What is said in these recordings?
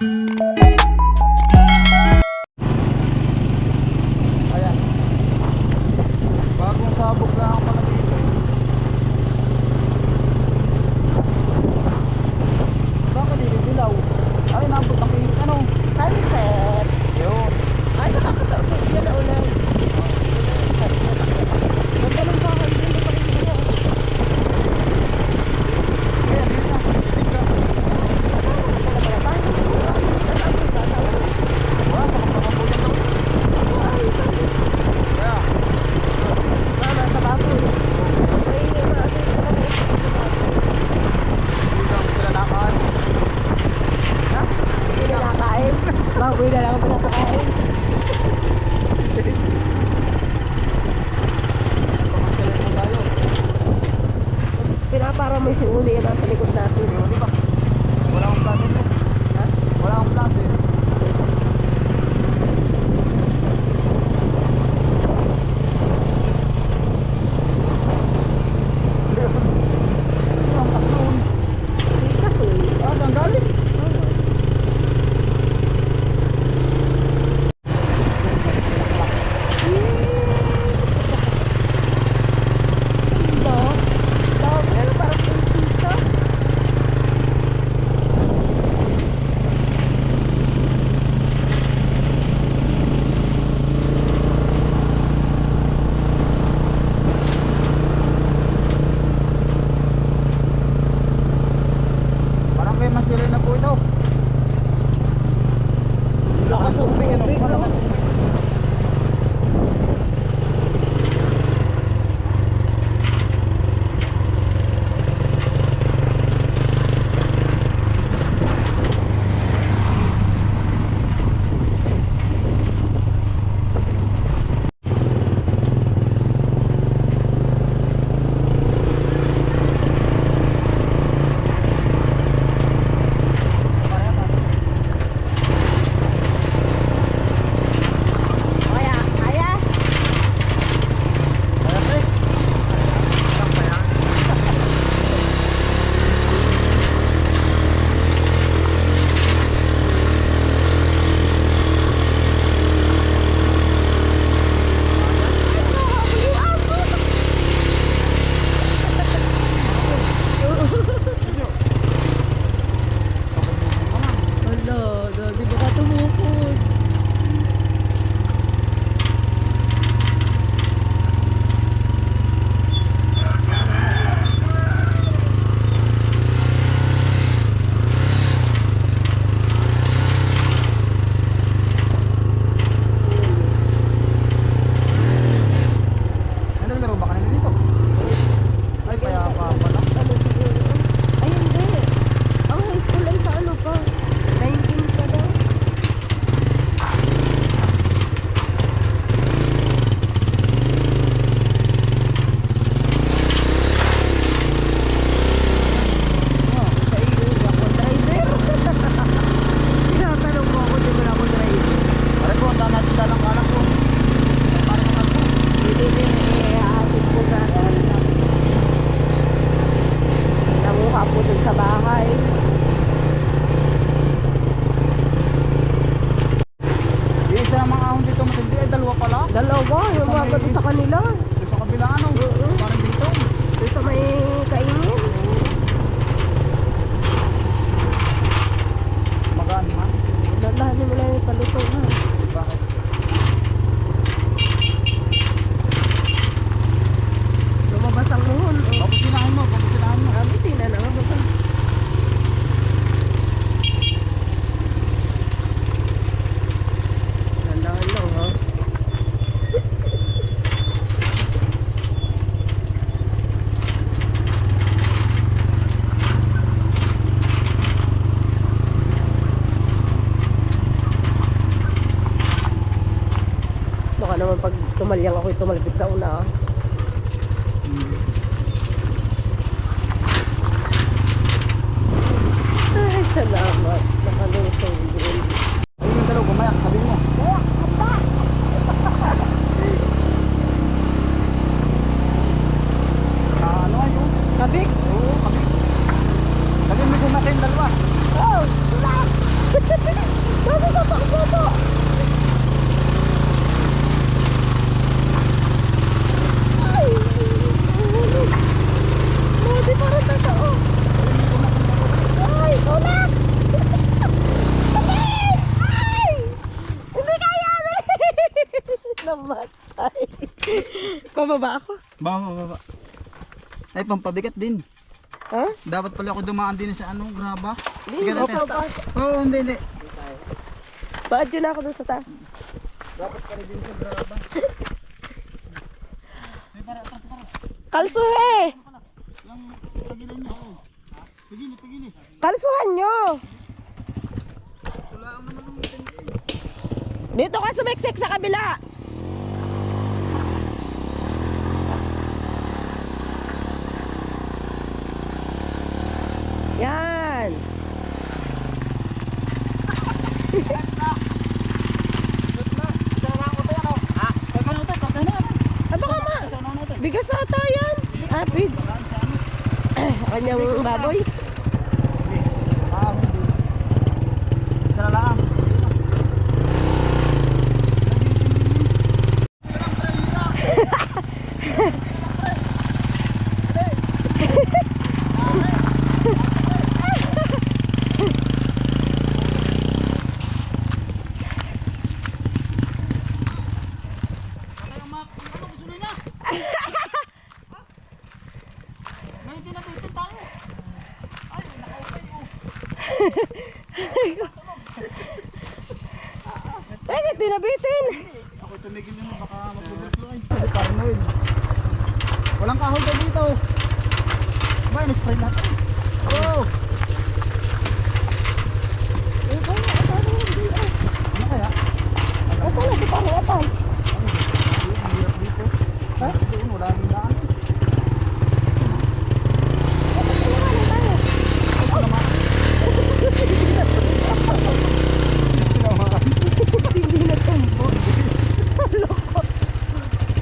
Música Dalawa, yung mga sa kanila. tumalyang ako tumalbit sa una. Ah. Pababa ako. Baba, baba. Ay, pampabigat din. Ha? Dapat pala ako dumaan din sa ano, graba. Hindi, Sige, nasa natin. taas. Oo, hindi, hindi. Baad yun ako dun sa taas. Dapat pala din sa graba. Ay, para, para, para. Kalsuhe! Yung pagilan niya. oo. Pagili, pagili. Kalsuhan nyo! Wala ang naman ng. Dito ka sumiksik sa kabila. Yan. Shoot na. Isa na lang ako tayo, ano? Ha? Kargahan natin, kargahan na. Ay baka ma. Isa na natin. Bigas ata yan. Ah, pigs. Saan, saan? Kanyang baboy. Hindi. Ah, hindi. Isa na lang. May tinapitin tayo. Ay, nakaupay mo. Ay, tinabitin. Ako tumigil yun, baka magbubulo ay. Ay, Parnoy. Walang kahoy ka dito. Ba, in-spray natin. Oh! Ay, kaya, akala ko hindi, ah. Ano kaya? Akala ko parang atay. Ang hirap dito. Ha? Doon, wala nang daan. Dapat tulungan tayo. Hindi na tumbo. Loko.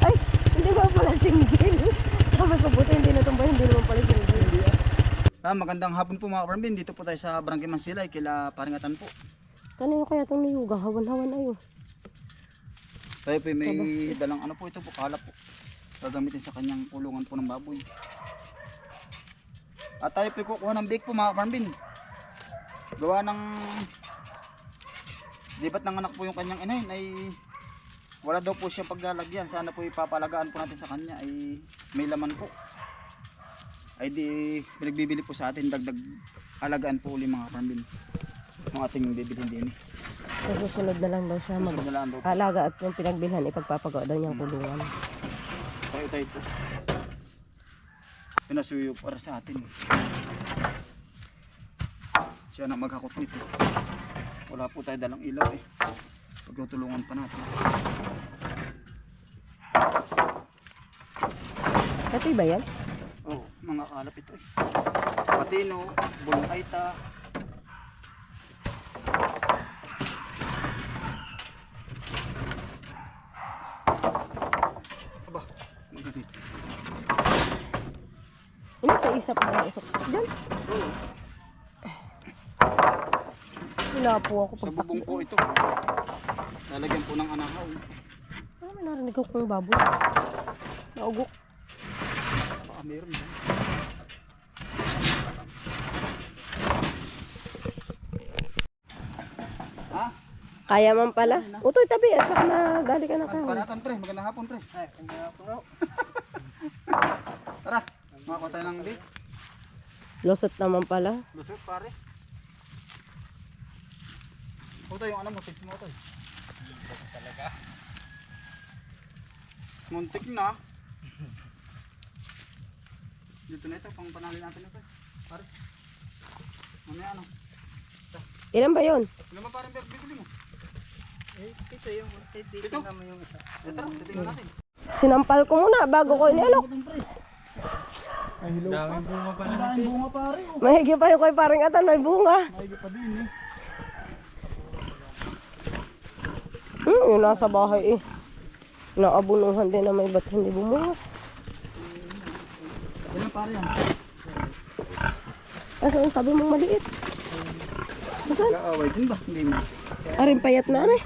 Ay, hindi ba pala singgil? Sabi ko buti hindi na tumbo, hindi naman pala singgil. Ah, magandang hapon po mga Parmbin. Dito po tayo sa Barangay Mansilay, kila Paringatan po. Kanino kaya itong niyuga? Hawan-hawan ayo. Tayo po may dalang ano po ito po, kalap po. Gagamitin sa kanyang kulungan po ng baboy. At tayo po kukuha ng bake po mga Parmbin. Gawa ng Libat ng anak po yung kanyang inahin ay wala daw po siyang paglalagyan. Sana po ipapalagaan po natin sa kanya ay may laman po. Ay di pinagbibili po sa atin dagdag alagaan po uli mga Parmbin. Ang ating bibilhin din. Sa susunod na lang daw siya mag Susunod na lang daw po. alaga at yung pinagbilhan ipagpapagawa daw niyang kulungan. Tayo tayo po. Pinasuyo para sa atin. Siya na maghakot nito. Wala po tayo dalang ilaw eh. Pagtutulungan pa natin. Pati ba yan? Mga kalap ito eh. Patino, bulong aita. Aba, ganito. Ano sa isap na yung isok dyan? Wala po ako Sa pag bubong po ito. Lalagyan po ng anahaw. Ano narinig ako yung baboy? Naugok. Meron ba? Ha? Kaya man pala. Utoy tabi at baka nadali ka na ka. Panatan pre, magandang hapon pre. Ay, magandang hapon. Tara, makakuha tayo ng bait. Losot naman pala. Lusot pare. Ito yung ano mo, fix mo ito. Talaga. Muntik na. Dito na ito, pang panalin natin ito. Pare. Mamaya ano? Ilan ba yun? Ano ba parang bibili mo? Eh, ito yung titignan Ito? naman yung isa. Ito, titingnan natin. Sinampal ko muna bago ko inialok. Ang daming bunga pare. oh. Mahigi pa yung kay paring atan, may bunga. Maigi pa din eh. Hmm, yun nasa bahay eh. Naabunuhan din na may ba't hindi bumunga. Pare yan? Kasi ang sabi mong maliit. Basan? Kaaway din ba? Hindi mo. Aring payat na ano eh.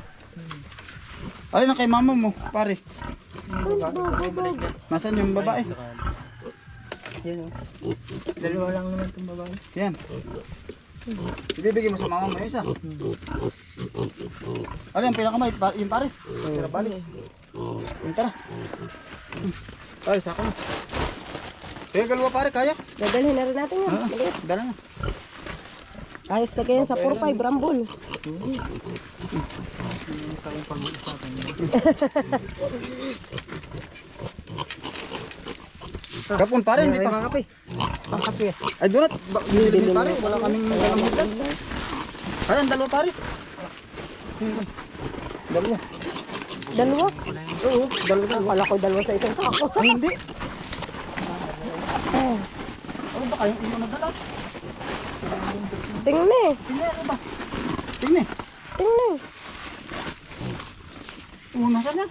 Ay, na kay mama mo, pare. Nasaan yung babae? Yan o. Dalawa lang naman itong babae. Yan. Ibibigay mo sa mama mo yung isa. Ano yung pinakamay? Yung pare. Pinabalis. Yung tara. Ay, sako na. Kaya galwa pare, kaya? Dadalhin na rin natin yan. Ah, Maliit. dala na. Ayos na kayo sa 4-5, Rambol. Kapon pare, hindi pa. kape. Pang kape. Ay, doon at, bibili pare, wala kaming dalang higlas. Kaya, ang dalawa pare. Dalawa. Dalawa? Oo, dalawa. Akala ko dalawa sa isang sako. Ay, hindi. Ano ba kayong ino na dala? Tingnan eh. Tingnan, ano ba? Tingnan. Tingnan. Una saan yan?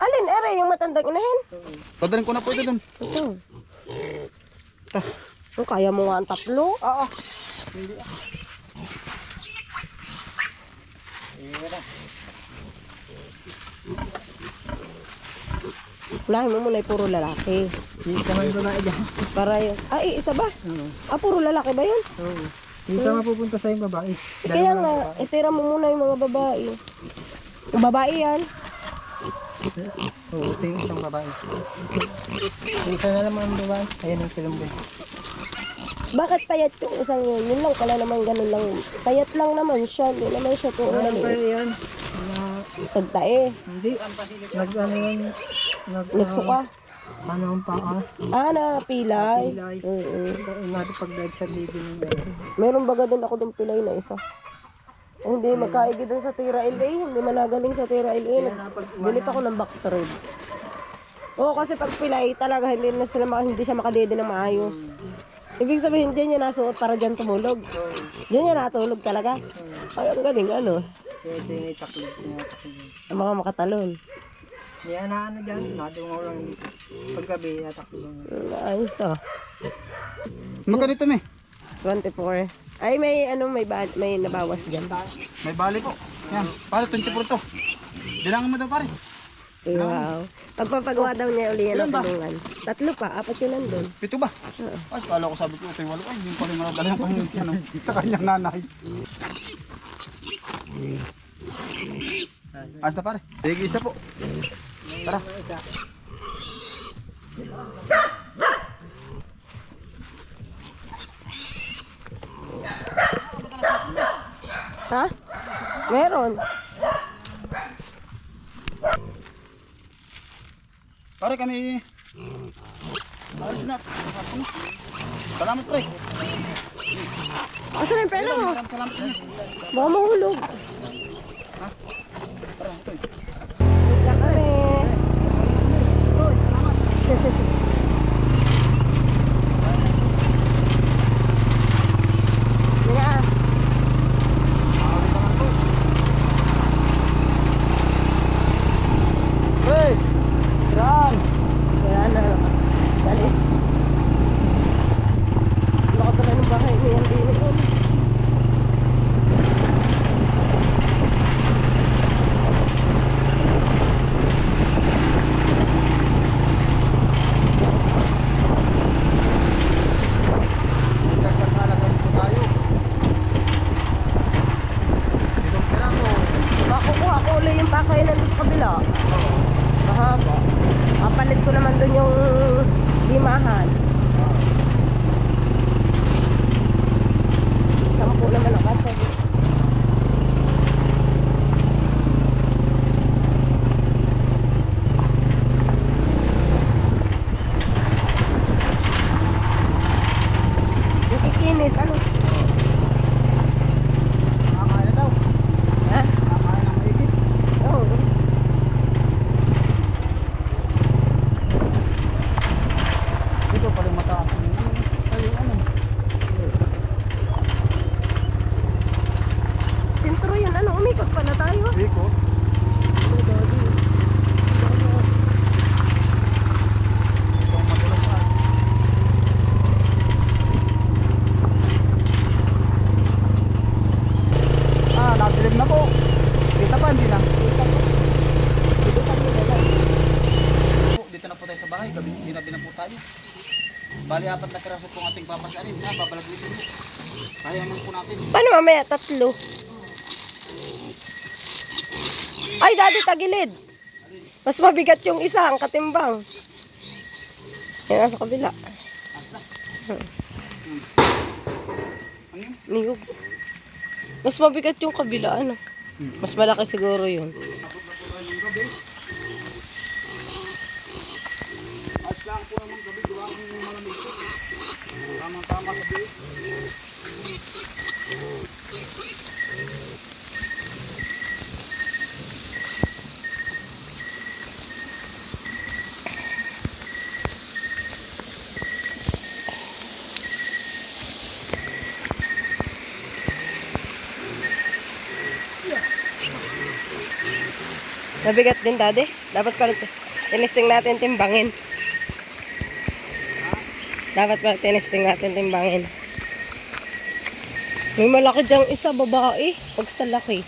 Alin, ere, yung matandang inahin? Padaling ko na ito doon. Ito. Ta. Oh, kaya mo nga ang tatlo. Ah. Hindi ah. Unahin mo muna yung puro lalaki. Isa man babae dyan. Para yun. Ay, isa ba? Oo. Ah, puro lalaki ba yun? Oo. Isa mapupunta sa yung babae. Eh, kaya nga, itira mo muna yung mga babae. Yung babae yan. Oo, ito yung isang babae. Isa na naman ang babae. Ayan ang kilumboy. Bakit payat yung isang yun? Yun lang pala naman ganun lang. Payat lang naman siya. Hindi naman siya kung Ano ano ba eh. yan? Na, Tagtae. hindi. Nag ano yan? Nag, Nagsuka. Ano ang paa? Ah, na pilay. Pilay. Oo. Ito pag dahil sa ano. Meron baga din ako ng pilay na isa. Hindi magkaigi dun sa Tira LA. Hindi managaling sa Tira LA. Pa ako ng backthread. Oo, kasi pag pilay talaga hindi na sila hindi siya makadede ng maayos. Ibig sabihin diyan niya nasuot para diyan tumulog. Diyan niya natulog talaga. Ay, ang galing ano. Kaya ito yung itaklo. Tinataklo. Ang mga makatalon. Yan na ano dyan. Nadungaw lang dito. Paggabi, itaklo lang. Ayos oh. Magkano ito, me? 24. Ay, may ano, may, ba- may nabawas dyan. May bali po. Yan, pare, 24 to. Bilangan mo daw, pare. Eh, wow. Pagpapagawa daw niya uli yan Ilan ng ba? tulungan. Tatlo pa, apat yun nandun. Pito ba? Ay, kala ko sabi ko, ito yung walo. Ay, hindi ko pala yung maradala yung kanyang, ano, sa kanyang nanay. Ayos na pare. Sige, isa po. Tara. Ha? Meron. Pare kami. Ayos na. Salamat pre. Asa na yung pera mo? Baka mahulog. Ating papasanin. Ha, babalagutin po. Kaya naman po natin. Paano mamaya? Tatlo. Ay, dati tagilid. Mas mabigat yung isa, ang katimbang. Yan nasa kabila. Yun? Niyog. Mas mabigat yung kabila, ano? Mas malaki siguro yun. Tama-tama gabi. Mabigat din, daddy. Dapat pala t- tinisting natin timbangin. Dapat pala tinisting natin timbangin. May malaki diyang isa, babae. Pag sa laki.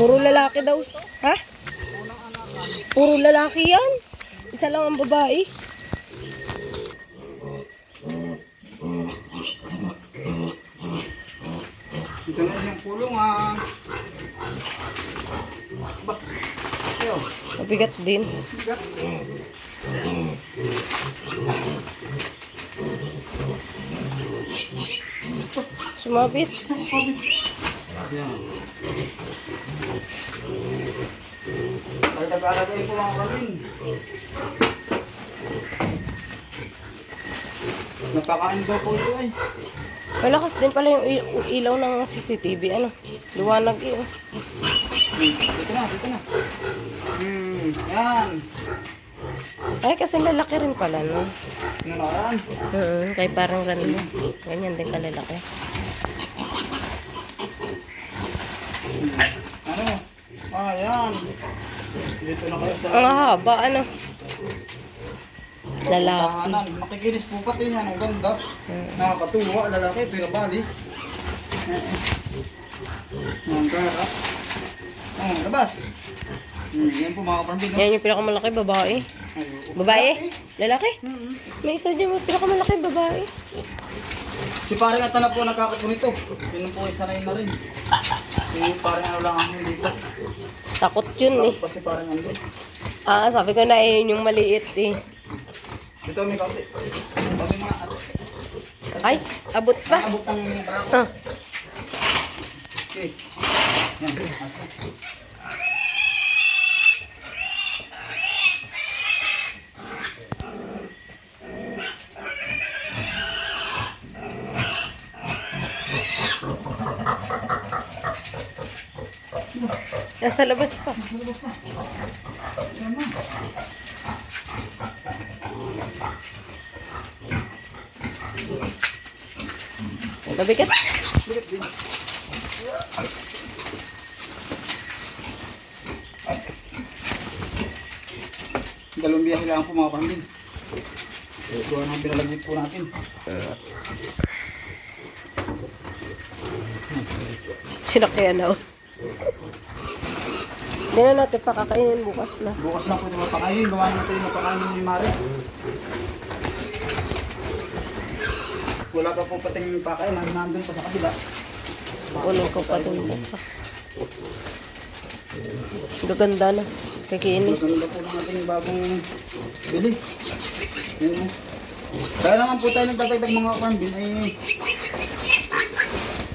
Puro lalaki daw. Ha? Puro lalaki yan. Isa lang ang babae. Ito na yung pulong ah. Mabigat din. Bigat. Sumabit. Ay, nag-alagay po mga kamin. Napakain daw po ito ay. Malakas din pala yung il- ilaw ng CCTV. Ano? Luwanag yun. Hmm, Dito na, dito na. Hmm, yan. Ay, kasi lalaki rin pala, no? Nanaraan. Oo, kay parang ranilo. Ganyan din kalalaki. Ano? Ah, yan. Dito na kayo sa Ang haba, ano? Lalaki. Makikinis po pati yan. Ang ganda. Nakakatuwa. Lalaki, pero balis. Ang gara. Oh, labas. Hmm, yan po mga kapambin. Yan yung pinakamalaki, babae. Babae? Lalaki? May isa dyan, pinakamalaki, babae. Si parang ata na po nagkakapunito. Yun po isa na yun na rin. Si parang ano lang ako dito. Takot yun eh. Pa si parang ano. Ah, sabi ko na eh, yun yung maliit eh. Dito may kaunti. Kami mga at. Ay, abot pa. Abot ng barako. Ah, Okay. Yan. Nasa labas pa. Mabigat. Bigat din. Dalawang biyahe lang po mga pambin. Ito ang pinalagit po natin. Sinakyan na. oh. Hindi na natin pakakainin bukas na. Bukas po ito mapakain. Gawa natin yung mapakain ni Mare. Wala pa po pating pakain. Nandun nandun pa sa kabila. Kunin ko pa dun bukas. Gaganda na. Kakiinis. Maganda po ng ating bagong bili. Yan o. Kaya naman po tayo nagdadagdag mga pambin ay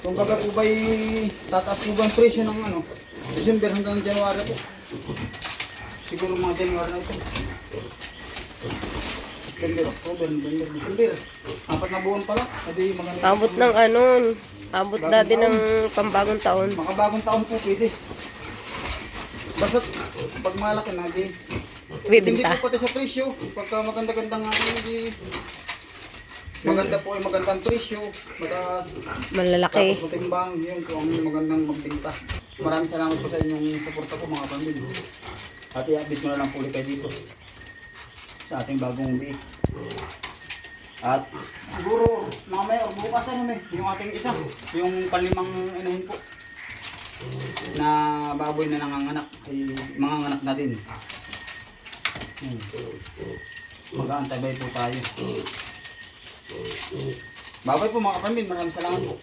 kung kaga po ba'y tataas po ba ang presyo ng ano December hanggang January po. Siguro mga January na ito. September, October, November, December. Apat na buwan pala. Adi maganda. Abot ng ano, abot na din ng pambagong taon. Mga bagong taon po pwede. Basta pag malaki na, di Hindi Bibinta. po pati sa presyo. Pagka maganda-ganda nga hindi maganda po ay magandang presyo. Mataas. Malalaki. Tapos matimbang. Yun po ang magandang magbinta. Maraming salamat po sa inyong suporta po mga pamilya. At i-update ko na lang po ulit kayo dito. Sa ating bagong biik. At siguro mga may bukas ano may yung ating isa. Yung palimang inahin po na baboy na nanganganak ay manganganak na din. Hmm. Mag-aantay po tayo. Babay po mga kapamilya, maraming salamat po.